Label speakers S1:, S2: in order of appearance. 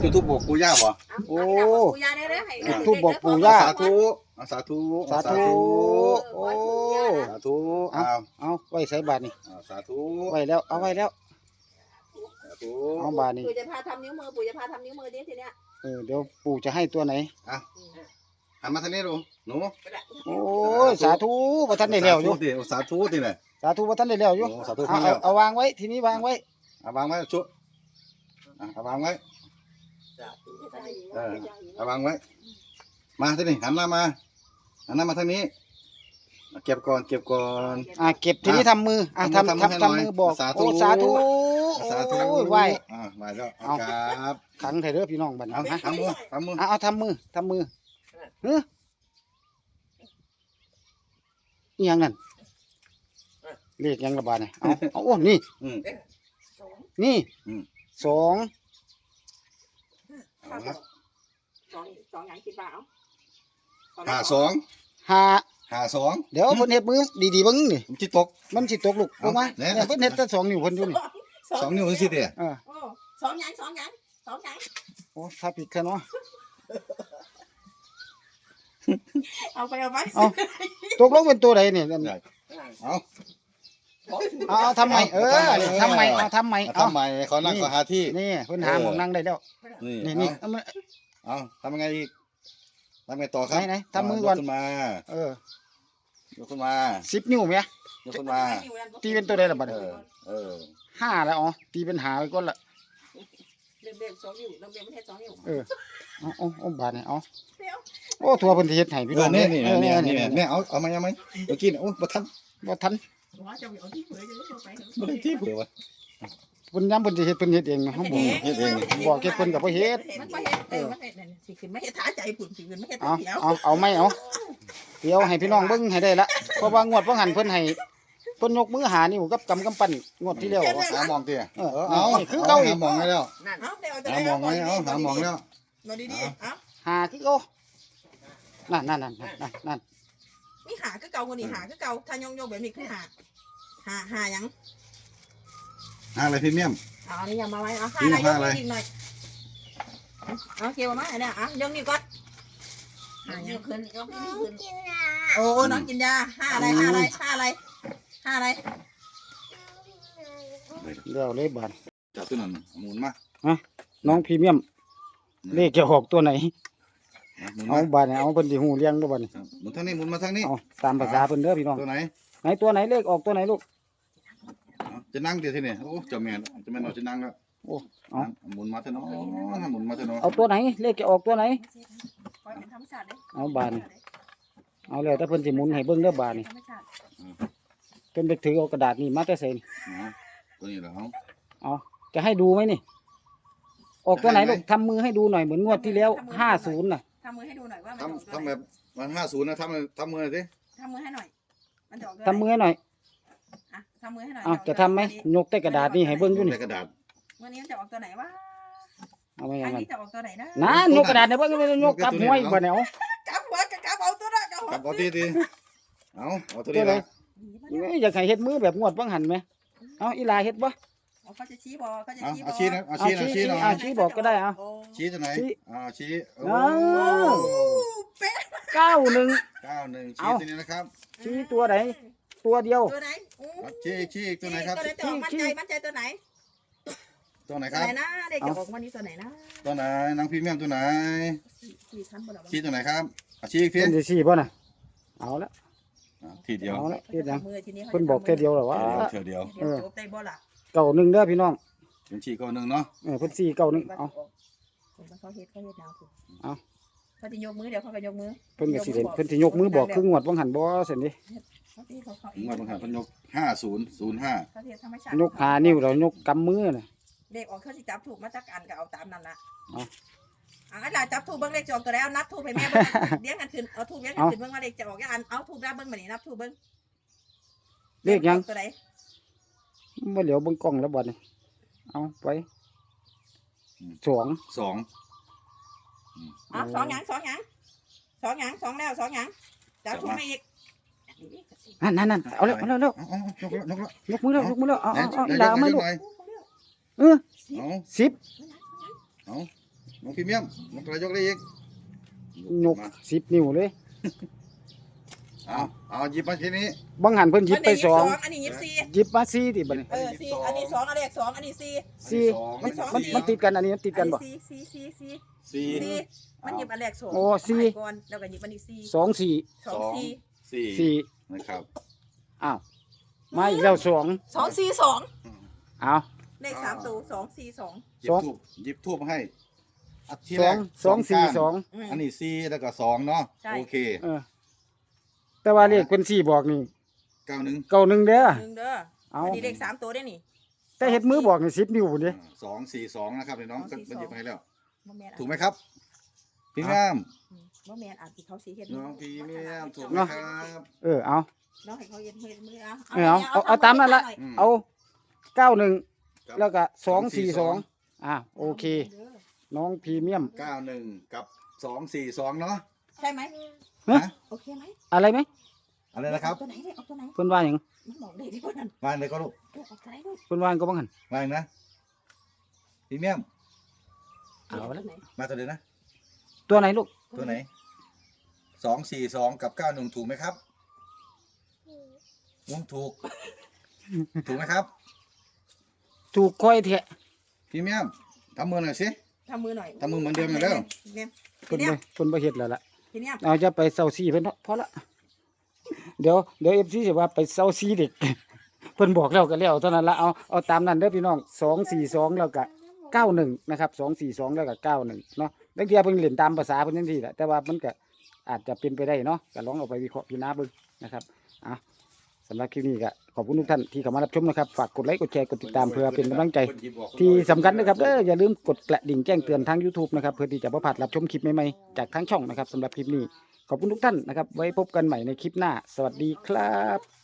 S1: จุดทูบบอกปู่ย่าบ่
S2: โอ้ ปูยาได้เลยให้
S1: จุด
S3: ธูปบอกปู่ย่า
S1: สาธุสาธุ
S3: สาธุ โอ้
S1: สาธุเอา
S3: เอาไว้ใส่บาทนี่
S1: สาธุ
S3: ไว้แล้ว เอาไว้แล้ว
S1: สาธุ
S3: เอาบาทนี่
S2: ปู่จะพาทำนิ้วมือปู่จะพาทำนิ้วมือดิทีเนี้ย
S3: เออเดี๋ยวปู่จะให้ตัวไหน
S1: หันมาทางนี้ดูหนู
S3: โอ้ยสาธุบ่ทันได้แล้วอยู่
S1: สาธุดิสาธุดิแหละ
S3: สาธุบ่ทันได้แล้วอยู่
S1: โอ้สาธุ
S3: เอา
S1: พันแล้ว
S3: เอาวางไว้ ทีนี้วางไว้
S1: เอาวางไว้ชุอะเอาวางไว้ เออเอาวางไว้ มาที่นี่หันหน้ามาหันหน้ามาทางนี้เอาเก็บก่อนเก็บก่อน
S3: อ่าเก็บทีนี้ทำมืออ่า
S1: ทำมือ
S3: ทำ
S1: ทำมือให้หน่อย
S3: ทำทำมือบอก
S1: สาธุ
S3: โอ้สาธุ
S1: สาธุ
S3: โอ้ยไหว
S1: อ่าไหวแล้ว
S3: เอา
S1: ครับ
S3: ขังไถเด้อพี่น้องบัดนี้
S1: เอา
S3: ฮะ
S1: ทำมือทำมือ
S3: เอาเอาทำมือทำมือเฮ้ยนี่ยังนั่นเลขยังระบาดเนี่ยเอาเอาโอ้นี่
S1: อืม
S3: นี่
S1: อืม
S3: สอง
S1: เอาละ
S2: สองสองอย่างคิดว่าเอา
S1: ห้าสอง
S3: ห้า
S1: ห้าสอง
S3: เดี๋ยวเพิ่นเฮ็ดมือดีๆเบิ่งนี่
S1: ผมจิตตก
S3: มันสิตกลูก
S1: เอา
S3: ลงมา
S1: แน่
S3: เนี่ยเพิ่นเฮ็ดแต่สองนิ้วเพิ่นอยู่นี่
S1: สองนิ้วสิเดีย
S3: เออ
S2: โอ้สองอย่างสองอย่างสองอย่าง
S3: โอ้ถ้าผิดแค่เนาะ
S2: เอาไปเอาไป
S3: เอาตกลงเป็นตัวใดเนี่ยนั่น
S1: เอา
S3: เอาเอาทำไมเออทำไมเอาทำไม
S1: เอา
S3: เอา
S1: ทำไมขอนั่งขอหาที่
S3: นี่เพิ่นหาหมองนั่งได้แล้ว
S1: นี่
S3: นี่นี่เอามา
S1: เอาทำยังไงอีกทำไงต่อครับ
S3: ไหนๆทำมือก่อน
S1: ยขึ้นมา
S3: เออย
S1: กขึ้นมา
S3: 10นิ้วแม่
S1: ยกขึ้นมา
S3: ตีเป็นตัวใดล่ะบัด
S1: เอ
S3: นี้
S1: อเออ
S3: ห้าแล้วอ๋อตีเป็นหาไปก่อนละ
S2: เริ่มเริ่มสองนิ้วเริ่มเริ่มไม่ใช่สองนิ้ว
S3: เออเอาเอาเอาบาทนี่เอา
S2: เดี๋ยว
S3: โอ้ทัวเพิ่นสิเฮ็ดให้พี่
S1: เอ
S3: น้อ
S1: องนี่นี่
S3: เออ
S1: นี่
S3: เออ
S1: นี่
S3: นี่
S1: นี่เอาเอามายังไหมเมื่อกี้เนี่ยโอ้บ่ทัน
S3: บ่ทัน
S2: หัวจะเอาที่เผยจะได้ไป
S1: บ่ได้ที่เผื่อวะ
S3: เพิ่นย้ำเพิ่นสิเฮ็ดเพิ่นเฮ็ดเองนะเฮาบอก
S1: เฮ็ดเอง
S3: บอกเฮ็ดเพิ่นก็บ่เฮ็ด
S2: มันบ่เฮ็ดเออมันเฮ็ดนั่นสิขึ้นไม่เฮ็ดท้าใจผุ่นสิขึ้นไม่เฮ็ด
S3: เอา
S2: เดียว
S3: เอาเอาไหม่เอาเดี๋ยวให้พี่น้องเบิ่งให้ได้ละเพราะว่างวดบ่หันเพิ่นให้เพิ่นยกมือหานิ้วกับกำกำปั้นงวดที่แล้ว
S1: หามองเตี้ย
S3: เออ
S1: เออเอา
S3: นี่คือเก่าอีก
S1: หามองให้แล้ว
S2: นั่นเอาเดี๋ยวจะ
S1: หา
S2: ได้
S1: มองไว้เอาหามองแล้ว
S2: มาดีๆเอา
S3: หาคือเก่านั่นนั่นนั่นนั่นนั่น
S2: นี่หาคือเก่าคนนี้หาคือเก่าถ้ายงยงแบบนี้คือหาหาหายัง
S1: หาอะไรพรีเมียม
S2: เอานี่ยังมาไว้เอา
S1: นี่
S2: หาอะไรย
S1: หากอะไร
S2: อีกหน่อยเอาเกี่ยวมาอันเนี้ยอะยกนี่ก่อนหายังขึ้นยกนี่ขึ้นโอ้น้องกินยาห้าอะไรห้าอะไรห้าอะไรห้าอะไร
S3: เดี๋ยวเลยบาด
S1: จับตัวนั้นหมุนมา
S3: น้องพรีเมียมเลขจะออกตัวไหน
S1: หมุน
S3: เอา
S1: มา
S3: บาดเนี่ยเอาเพิ่นสิฮู้เลี้ยงบ่บัดนี้
S1: ครับหมุนทางนี้หมุนมาทางนี้
S3: เอาตามภาษาเพิ่นเด้อพี่น้อง
S1: ตัวไหน
S3: ไหนตัวไหนเลขออกตัวไหนลูก
S1: เอาจะนั่งเดี๋ยวที่นี่โอ้เจ้าแม่เจ้าแม่เราจะนั่งแล้ว
S3: โอ้เอา
S1: หมุนมาเถอะเนาะหมุนมาเถอะเนาะ
S3: เอาตัวไหนเลขจะออกตัวไหน
S2: ปล่อยเป็นธรรมชาติเลย
S3: เอาบาดนี่เอาแล้วถ้าเพิ่นสิหมุนให้เบิ่งเด้อบาดนี่
S2: ธรรมชาติ
S3: เพิ่นไปถือเอากระดาษนี่มาแต่ไสนี่
S1: เอาตัวนี้เหรอเอา
S3: เอา จะให้ดูไหมนี่ ออกตัวไหนลูกทำมือให้ดูหน่อยเหมือนงวดที่แล้ว50น่ะ
S2: ทำมือให้ดูหน่อยว่ามันจะออก
S1: ทำ
S2: ตัว
S1: ทำ
S2: ไหน
S1: แบบมันห้าศูนย์นะทำทำมือหน่อยสิ
S2: ทำมือให้หน่อย มันจะออกตัวไหน
S3: ทำมือให้หน่อย
S2: อะทำมือให้หน่อย
S3: เอาจะทำไหมยกแต่กระดาษนี่ให้เบิ่งอยู่นี่
S1: ในกระดาษ
S2: วันนี้มันจะออกตัวไหนวะ
S3: เอาไว้อ
S2: อั
S3: ย่านงนั้น
S2: นี้จะออกตัวไหนนะ
S3: นะยกกระดาษให้เบิ่งยกกลับหัวอีกบ่เนี่ยเอา
S2: กลับหัวกลับเอาตัวละกลับหัว
S1: กับเอาทีทีเอาเอาตัวนี้ละ
S3: เอ้ยอยากให้เฮ็ดมือแบบงวดบังหันไหมเอาอีหลาเฮ็ดบ่
S2: เขาจะชี้บอเขาจะ
S1: เอา
S2: ชี้บ
S1: เอา
S2: อ
S1: ชี้นะเอา
S3: เอา
S1: ชี้นะ
S3: ชี้
S1: ชี้หน่อย
S3: เอาชี้บอกก็ได้เอา
S2: โอ้
S1: ชี้ตัวไหน
S3: ชี้
S1: อ่าชี้โอ้
S3: อ้าว
S2: เป๊ะ
S3: เก้าหนึ่ง
S1: เก้าหนึ่ง
S3: เอา
S1: ชี้ตัวนี้นะครับ
S3: ชี้ตัวไหน ตัวเดียว
S2: ตัวไหนอู้
S1: เอาชี้ชี้อีกตัวไหนครับ
S2: ตัวไหนจะออกมั่นใจมั่นใจตัวไหน
S1: ตัวไหนค
S2: ตัว
S1: รับ
S2: ไหนนะเด็กจะออกวันนี้ตัวไหนนะ
S1: ตัวไหนนางพรีเมียมตัวไหน
S2: ชี้ทันบ่ล่ะ
S1: ชี้ตัวไหนครับเอาชี้อีกที
S3: เพิ่นสิชี้บ่น่ะเอาละ
S1: อ่าทีเดียว
S3: เอาละเฮ็ดหยัง
S2: มือทีนี้
S3: เพิ่นบอกแค่เดียวเหรอวะ
S1: เดียวเดียว
S2: เดี๋ยวจบได้บ่ล่ะ
S3: เก้าหนึ่งเด้อพี่น้อง
S1: เป็นชี้ก้อนหนึ่งเนาะ
S3: เออเพิ่นชี้เก้าหนึ่งเอา
S2: เขาเฮ็ดเขาเฮ็ดแนวถูก
S3: เอา
S2: เขาจะยกมือเดี๋ยวเขาไปยกมือ
S3: เพิ่นก็สิเด่นเพิ่นสิยกมือบอกคืองวดบังหันบ่เสร็จดิ
S2: เขาที่เขาเขา
S1: งวดบางครั้งเพิ่นยกห้าศูนย์ศูนย์ห้า
S2: เขาเฮ็ดธรรมชาติ
S3: ยกหานิ้วแล้วยกกำมือน่ะ
S2: เด็กออกเขาสิจับถูกมาจักอันก็เอาตามนั้นละ
S3: เอา
S2: อะงั้นล่ะจับถูกเบิ่งเลขจองตัวแล้วนับถูกให้แม่เบิ่งเลี้ยงกันขึ้นเอาถูกเลี้ยงกันขึ้นเบิ่งว่าเลขจะออกกี่อันเอาถูกแล้วเบิ่งบัดนี้นับถูกเบิ่ง
S3: เลขหยัง
S2: ตัวไหน
S3: บ่เหลียวเบิ่งกล้องแล้วบัดนี้เอาไปสอง
S1: สอง
S2: อ๋อสองหยังสองหยังสองหยังสองแล้วสองหยังจับถูกมาอีก
S3: นั่นนั่นนั่นเอาแล้วเอาแล้วเอาแล้ว
S1: เอาเอายกแล้วยกแล้ว
S3: ยกมือแล้วยกมือแล้วเอาเอาเอาอี
S1: ไหน
S3: หลาเอา
S1: ไหน
S3: มาลูก
S1: ไหน
S3: เออ
S1: เอา
S3: สิบ
S1: เอาน้องพรีเมียมน้องกระยกได้อีก
S3: ยกสิบนิ้วเลย
S1: เอาเอาหยิบมาทีนี้
S3: บางหันเพิ่นหยิบไปสอง
S2: อันนี้ยิบสี่
S3: หยิบมาสี่ติบัดนี้
S2: เออสี่อันนี้สองอันแรกสองอันนี้สี่
S3: สี่
S1: อันที่สอง
S3: มันมันติดกันอันนี้มันติดกันบ่
S2: สี่สี่สี่สี่
S1: สี่
S2: สี่มันหยิบอันแรกสอง
S3: โอ้สี่
S2: เอาไปก่อนแล้วก็หยิบอันนี้สี่
S3: สองสี่
S2: สองสี่
S1: สี่
S3: สี่
S1: นะครับ
S3: อ้าวมาอีกแล้วสอง
S2: สองสี่สอง
S3: อ้าว
S2: เลขสามตัวสองสี่สอง
S1: หยิ
S3: ส
S1: บ
S3: อง
S1: ทูบหยิบทูบให้ะที
S3: ส
S1: แร
S3: อกงสองสี่
S1: ก้าน
S3: สอง
S2: อืม
S1: อันนี้สี่แล้วก็สองเนาะ
S2: ใช่
S1: โอเค
S3: เออ แต่ว่าเลขเพิ่นสี่บอกนี่
S1: เก้าหนึ่ง
S3: เก้าหนึ่งเด้อ
S2: หนึ่งเด้อ
S3: เอา
S2: อันนี้เลขสามตัวได้นี่
S3: แต่เฮ็ดมือบอกนี่สิบนิ้วพุ่นเด้
S1: สองสี่สองนะครับเดี๋ยวน้อง
S2: ส
S1: ก็
S2: องสี่
S1: มันหยิบ
S2: สอง
S1: ให้แล้ว
S2: บ่แม่น
S1: ถูกไหมครับ พี่แมม
S2: อืมบ่แม่นอาจสิเขาสีเฮ็ด
S1: น้องพี่แมมถูกไหม
S3: เนาะ
S1: ครับ
S3: เออเอา
S2: น้องให้เขาเฮ็ดเฮ็ดมือเอา
S3: เออเอาเอาเอาตามนั้นละ
S1: อืม
S3: เอาเก้าหนึ่ง
S1: ครับ
S3: แล้วก็สองสี่สองอ่าโอเค น้องพรีเมียม
S1: เก้าหนึ่งกับสองสี่สองเนาะ
S2: ใช่ไหม
S3: ฮะ
S2: โอเคไหม
S3: อะไรไหม
S1: อะไรนะครับ
S2: เอาตัวไหนเนี่ยเอาตัวไหน
S3: เพิ่นว่าหยัง
S2: มันบอกได้ที่คนนั้น
S1: วางเลยก็ลูก
S2: เออเอาตัวไหนลูก
S3: เพิ่นว่าหยังก็บ่หัน
S1: วางนะพี่แมม
S3: เอาละ
S2: ตัวไหน
S1: มาตัวเดียวนะ
S3: ตัวไหนลูก
S1: ตัวไหนสองสี่สองกับเก้าหนึ่งถูกไหมครับลุงถูก ถูกไหมครับ
S3: ถูกค่อยแทะ
S1: พี่แมมทำมือหน่อยสิ
S2: ทำมือหน่อย
S1: ทำมือเหมือนเดิมหน่อยเร็ว
S2: เนี่ย
S3: เพิ่นบ่เพิ่นบ่เฮ็ดแล้วล่ะ
S2: ทีเนี้ย
S3: เอาจะไปเซาซีเพิ่นเนาะพอละเดี๋ยวเดี๋ยว FC สิว่าไปเซาซีเด็กเพิ่นบอกแล้วก็แล้วเท่านั้นละเอาเอาตามนั้นเด้อพี่น้อง242แล้วก็91นะครับ242แล้วก็91เนาะบางทีเพิ่นเล่นตามภาษาเพิ่นจังซี่แหละแต่ว่ามันก็อาจจะเป็นไปได้เนาะก็ลองเอาไปวิเคราะห์พิจารณาเบิ่งนะครับอะสำหรับคลิปนี้ก็ ขอบคุณทุกท่านที่เข้ามารับชมนะครับ ฝากกดไลค์กดแชร์กดติดตามเพื่อเป็นกำลังใจ ที่สำคัญนะครับเด้ออย่าลืมกดกระดิ่งแจ้งเตือนทาง YouTube นะครับเพื่อที่จะบ่พลาดรับชมคลิปใหม่ๆจากทางช่องนะครับสำหรับคลิปนี้ ขอบคุณทุกท่านนะครับ ไว้พบกันใหม่ในคลิปหน้า สวัสดีครับ